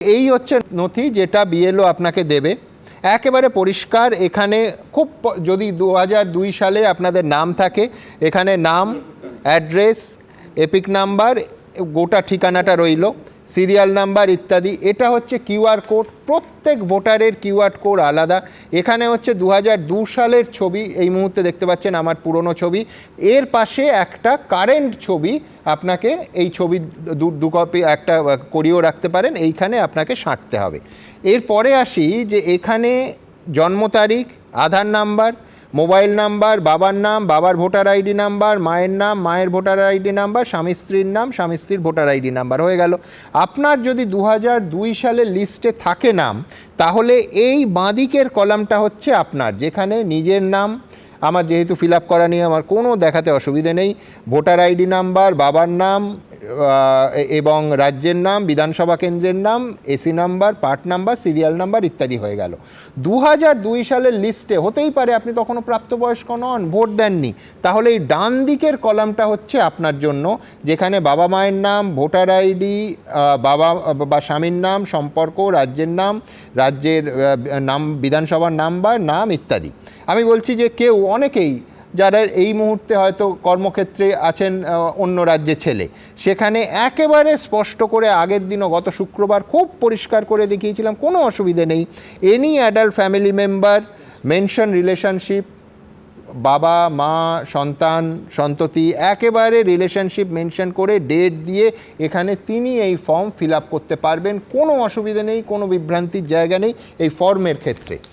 এই হচ্ছে নথি যেটা বিএলও আপনাকে দেবে। একেবারে পরিষ্কার, এখানে খুব যদি দু দুই সালে আপনাদের নাম থাকে, এখানে নাম, অ্যাড্রেস, এপিক নাম্বার, গোটা ঠিকানাটা রইল। সিরিয়াল নাম্বার ইত্যাদি। এটা হচ্ছে কিউআর কোড। প্রত্যেক ভোটারের কিউআর কোড আলাদা। এখানে হচ্ছে দু সালের ছবি এই মুহূর্তে দেখতে পাচ্ছেন আমার পুরনো ছবি। এর পাশে একটা কারেন্ট ছবি আপনাকে এই ছবি দু দু কপি একটা করিয়েও রাখতে পারেন। এইখানে আপনাকে সাঁটতে হবে। এরপরে আসি যে এখানে জন্ম তারিখ, আধার নাম্বার মোবাইল নাম্বার, বাবার নাম, বাবার ভোটার আইডি নাম্বার, মায়ের নাম, মায়ের ভোটার আইডি নাম্বার, স্বামী স্ত্রীর নাম, স্বামী স্ত্রীর ভোটার আইডি নাম্বার হয়ে গেল। আপনার যদি দু দুই সালের লিস্টে থাকে নাম, তাহলে এই বাঁদিকের কলামটা হচ্ছে আপনার, যেখানে নিজের নাম আমার যেহেতু ফিল আপ করা নিয়ে আমার কোনো দেখাতে অসুবিধে নেই। ভোটার আইডি নাম্বার, বাবার নাম এবং রাজ্যের নাম, বিধানসভা কেন্দ্রের নাম AC number part number serial number ইত্যাদি হয়ে গেল। দু দুই সালের লিস্টে হতেই পারে আপনি তখনও প্রাপ্তবয়স্ক নন, ভোট দেননি। তাহলে এই ডান দিকের কলামটা হচ্ছে আপনার জন্য, যেখানে বাবা মায়ের নাম, ভোটার আইডি বাবা, বা স্বামীর নাম, সম্পর্ক, রাজ্যের নাম রাজ্যের নাম, বিধানসভার নাম্বার, নাম ইত্যাদি। আমি বলছি যে কেউ অনেকেই যারা এই মুহূর্তে হয়তো কর্মক্ষেত্রে আছেন অন্য রাজ্যে ছেলে, সেখানে একেবারে স্পষ্ট করে আগের দিনও গত শুক্রবার খুব পরিষ্কার করে দেখিয়েছিলাম, কোনো অসুবিধে নেই। Any adult family member mention relationship বাবা, মা, সন্তান, সন্ততি, একেবারে রিলেশনশিপ মেনশন করে ডেট দিয়ে এখানে তিনি এই ফর্ম ফিল করতে পারবেন। কোনো অসুবিধে নেই, কোনো বিভ্রান্তির জায়গা নেই এই ফর্মের ক্ষেত্রে।